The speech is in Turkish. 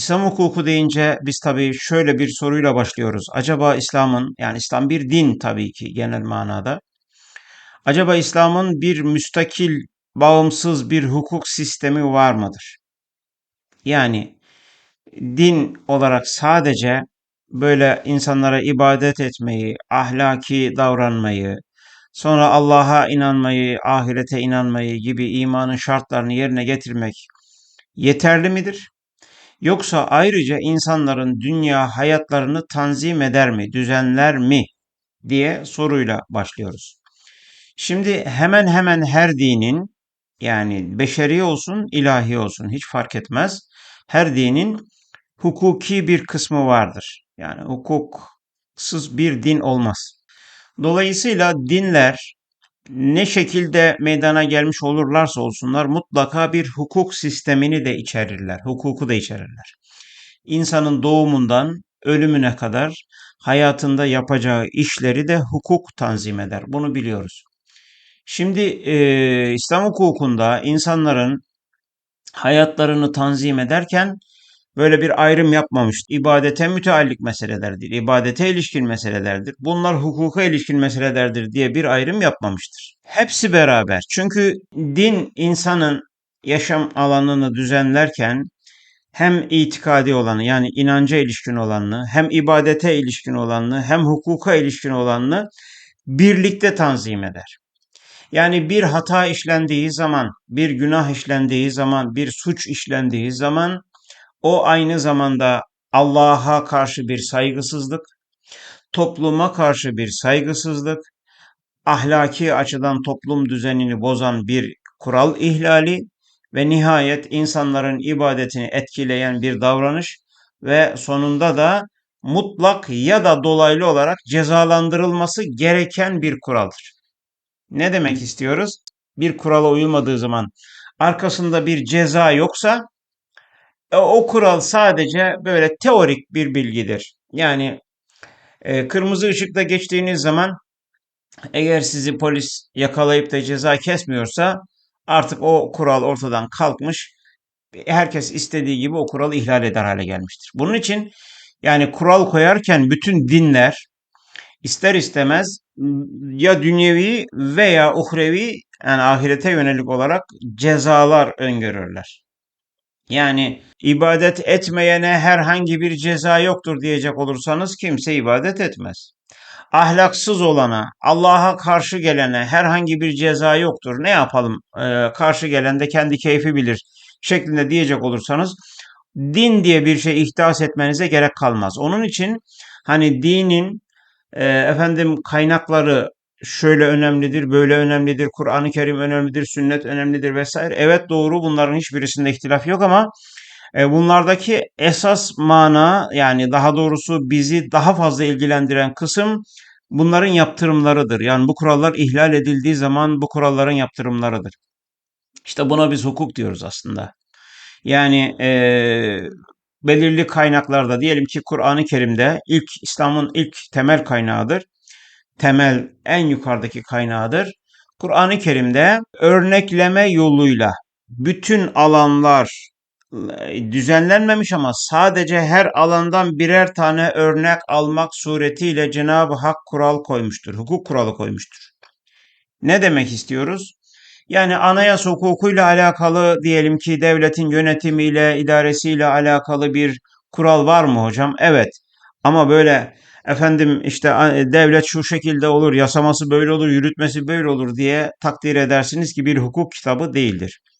İslam hukuku deyince biz tabii şöyle bir soruyla başlıyoruz. Acaba İslam'ın yani İslam bir din tabii ki genel manada. Acaba İslam'ın bir müstakil, bağımsız bir hukuk sistemi var mıdır? Yani din olarak sadece böyle insanlara ibadet etmeyi, ahlaki davranmayı, sonra Allah'a inanmayı, ahirete inanmayı gibi imanın şartlarını yerine getirmek yeterli midir? Yoksa ayrıca insanların dünya hayatlarını tanzim eder mi, düzenler mi diye soruyla başlıyoruz. Şimdi hemen hemen her dinin yani beşeri olsun, ilahi olsun hiç fark etmez. Her dinin hukuki bir kısmı vardır. Yani hukuksuz bir din olmaz. Dolayısıyla dinler ne şekilde meydana gelmiş olurlarsa olsunlar mutlaka bir hukuk sistemini de içerirler. Hukuku da içerirler. İnsanın doğumundan ölümüne kadar hayatında yapacağı işleri de hukuk tanzim eder. Bunu biliyoruz. Şimdi e, İslam hukukunda insanların hayatlarını tanzim ederken böyle bir ayrım yapmamış. İbadete müteallik meselelerdir, ibadete ilişkin meselelerdir. Bunlar hukuka ilişkin meselelerdir diye bir ayrım yapmamıştır. Hepsi beraber. Çünkü din insanın yaşam alanını düzenlerken hem itikadi olanı yani inanca ilişkin olanını, hem ibadete ilişkin olanını, hem hukuka ilişkin olanını birlikte tanzim eder. Yani bir hata işlendiği zaman, bir günah işlendiği zaman, bir suç işlendiği zaman o aynı zamanda Allah'a karşı bir saygısızlık, topluma karşı bir saygısızlık, ahlaki açıdan toplum düzenini bozan bir kural ihlali ve nihayet insanların ibadetini etkileyen bir davranış ve sonunda da mutlak ya da dolaylı olarak cezalandırılması gereken bir kuraldır. Ne demek istiyoruz? Bir kurala uyulmadığı zaman arkasında bir ceza yoksa o kural sadece böyle teorik bir bilgidir. Yani e, kırmızı ışıkta geçtiğiniz zaman eğer sizi polis yakalayıp da ceza kesmiyorsa artık o kural ortadan kalkmış. Herkes istediği gibi o kuralı ihlal eder hale gelmiştir. Bunun için yani kural koyarken bütün dinler ister istemez ya dünyevi veya uhrevi yani ahirete yönelik olarak cezalar öngörürler. Yani ibadet etmeyene herhangi bir ceza yoktur diyecek olursanız kimse ibadet etmez. Ahlaksız olana, Allah'a karşı gelene herhangi bir ceza yoktur. Ne yapalım? Ee, karşı gelen de kendi keyfi bilir şeklinde diyecek olursanız din diye bir şey ihdas etmenize gerek kalmaz. Onun için hani dinin e, efendim kaynakları şöyle önemlidir, böyle önemlidir, Kur'an-ı Kerim önemlidir, sünnet önemlidir vesaire. Evet doğru bunların hiçbirisinde ihtilaf yok ama e, bunlardaki esas mana yani daha doğrusu bizi daha fazla ilgilendiren kısım bunların yaptırımlarıdır. Yani bu kurallar ihlal edildiği zaman bu kuralların yaptırımlarıdır. İşte buna biz hukuk diyoruz aslında. Yani e, belirli kaynaklarda diyelim ki Kur'an-ı Kerim'de ilk İslam'ın ilk temel kaynağıdır. Temel en yukarıdaki kaynağıdır. Kur'an-ı Kerim'de örnekleme yoluyla bütün alanlar e, düzenlenmemiş ama sadece her alandan birer tane örnek almak suretiyle Cenab-ı Hak kural koymuştur. Hukuk kuralı koymuştur. Ne demek istiyoruz? Yani anayasa hukukuyla alakalı diyelim ki devletin yönetimiyle, idaresiyle alakalı bir kural var mı hocam? Evet. Ama böyle efendim işte devlet şu şekilde olur, yasaması böyle olur, yürütmesi böyle olur diye takdir edersiniz ki bir hukuk kitabı değildir.